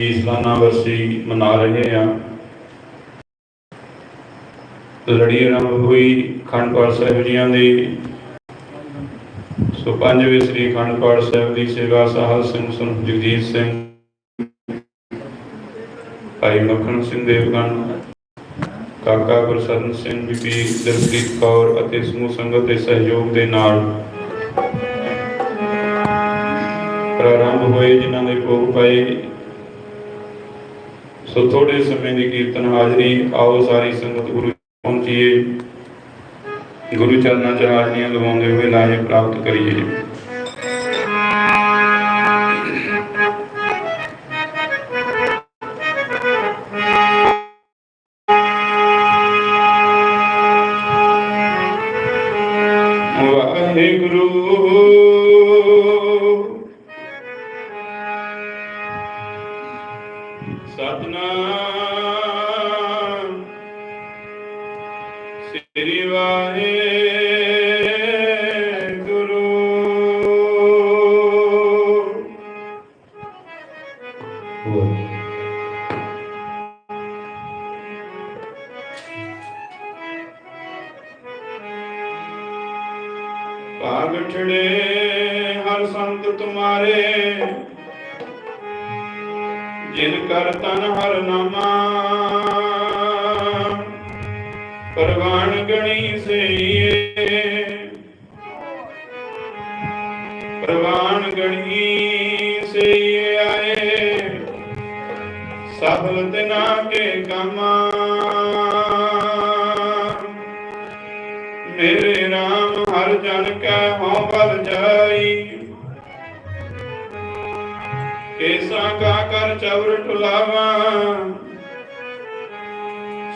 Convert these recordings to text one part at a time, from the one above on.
ਸਾਲਾਨਾ ਵਰਸੀ ਮਨਾ ਰਹੇ ਹਾਂ। ਲੜੀ ਆਰੰਭ ਹੋਈ ਖੰਡ ਸਾਹਿਬ ਜੀਆਂ ਦੀ। ਸੋ ਪੰਜਵੇਂ ਸ੍ਰੀ ਖੰਡ ਸਾਹਿਬ ਦੀ ਸੇਵਾ ਸਾਹਲ ਸਿੰਘ ਸੁਨ ਜਗਜੀਤ ਸਿੰਘ, ਭਾਈ ਮੱਖਣ ਸਿੰਘ ਦੇਵਗਨ, ਕਾਕਾ ਗੁਰਸਰਨ ਸਿੰਘ ਬੀਬੀ ਦਲਪ੍ਰੀਤ ਕੌਰ ਅਤੇ ਸਮੂਹ ਸੰਗਤ ਦੇ ਸਹਿਯੋਗ ਦੇ ਨਾਲ ਪ੍ਰਾਰੰਭ ਹੋਏ, ਜਿਨ੍ਹਾਂ ਦੇ ਭੋਗ ਪਾਏ ਸੋ ਥੋੜੇ ਸਮੇਂ ਦੀ ਕੀਰਤਨ ਹਾਜ਼ਰੀ, ਆਓ ਸਾਰੀ ਸੰਗਤ ਗੁਰੂ ਪਹੁੰਚੀਏ। ਗੁਰੂ ਚਰਨਾਂ 'ਚ ਹਾਜ਼ਰੀਆਂ ਲਵਾਉਂਦੇ ਹੋਏ ਲਾਹੇ ਪ੍ਰਾਪਤ ਕਰੀਏ। ਸਤਨਾਮ। ਸ੍ਰੀ ਵਾਹਿਗੁਰੂ। ਭਾਗ ਠੜੇ ਹਰ ਸੰਤ ਤੁਮਾਰੇ। ਜਿਨ ਕਰ ਤਨ ਹਰ ਨਾਮਾ। ਪਰਵਾਨ ਗਣੀ ਸਈਏ। ਪਰਵਾਨ ਗਣੀ ਸਈਏ ਆਏ। ਸਫਲ ਤਿਨਾ ਕੇ ਕਾਮਾ। ਮੇਰੇ RAM ਹਰ ਜਨ ਕੈ ਹਉ ਬਲ ਜਾਈ। ਕੇਸਾ ਕਾ ਕਰ ਚਵਰ ਟੁਲਾਵਾ।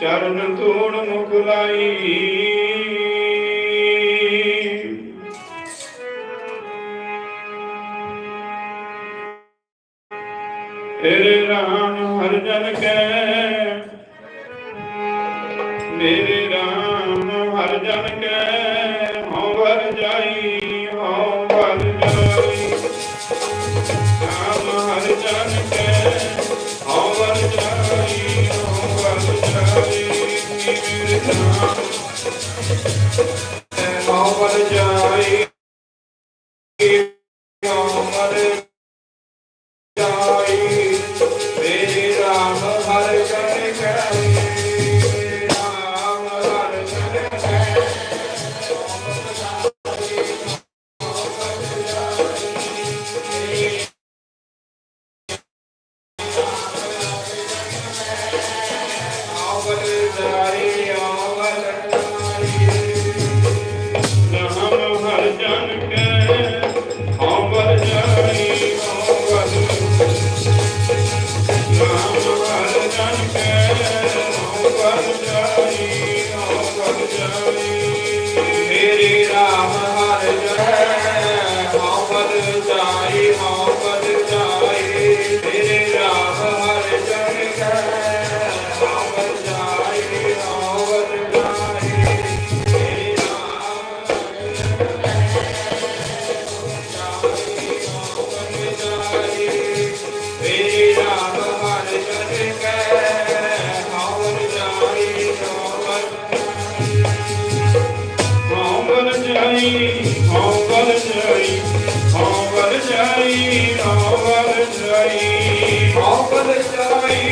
ਚਰਨ ਧੂੜ ਮੁਖ ਲਾਈ। ਤੇਰੇ RAM ਹਰ ਜਨ ਕੈ। ਮੇਰੇ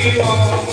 ਜਾਈ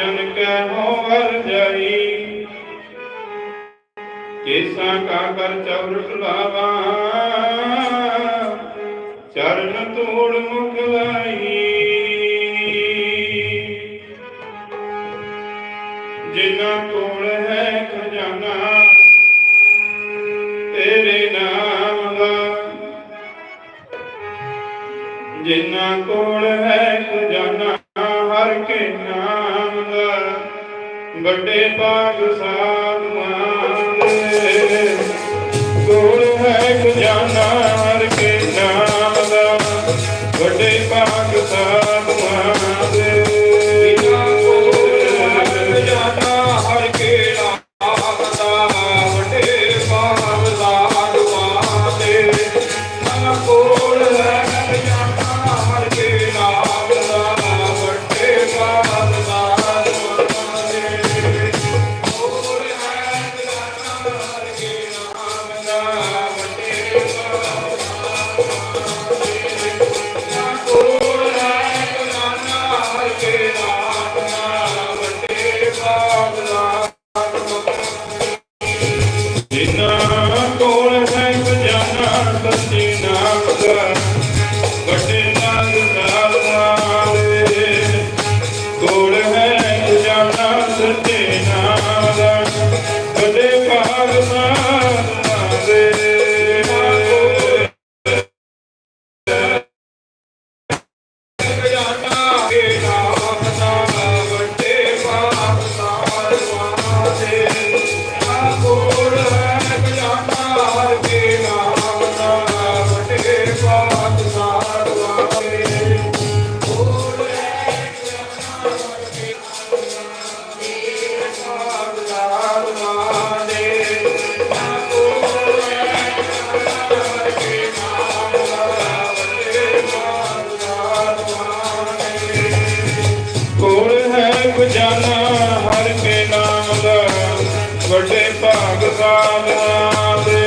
ਸੱਜਣ ਕੈ ਹੋ ਵਰ ਜਾਈ। ਕੇਸਾ ਕਾ ਕਰ ਚਵਰ ਲਾਵਾ ਚਰਨ ਤੋੜ ਮੁਖ ਲਾਈ। ਵੱਡੇ ਭਾਗ ਸਾਰ ağrıma ਜਾਣਾ ਹਰ ਕੇ ਨਾਮ ਦਾ ਵੱਡੇ ਭਾਗ ਸਾਧਨਾ ਦੇ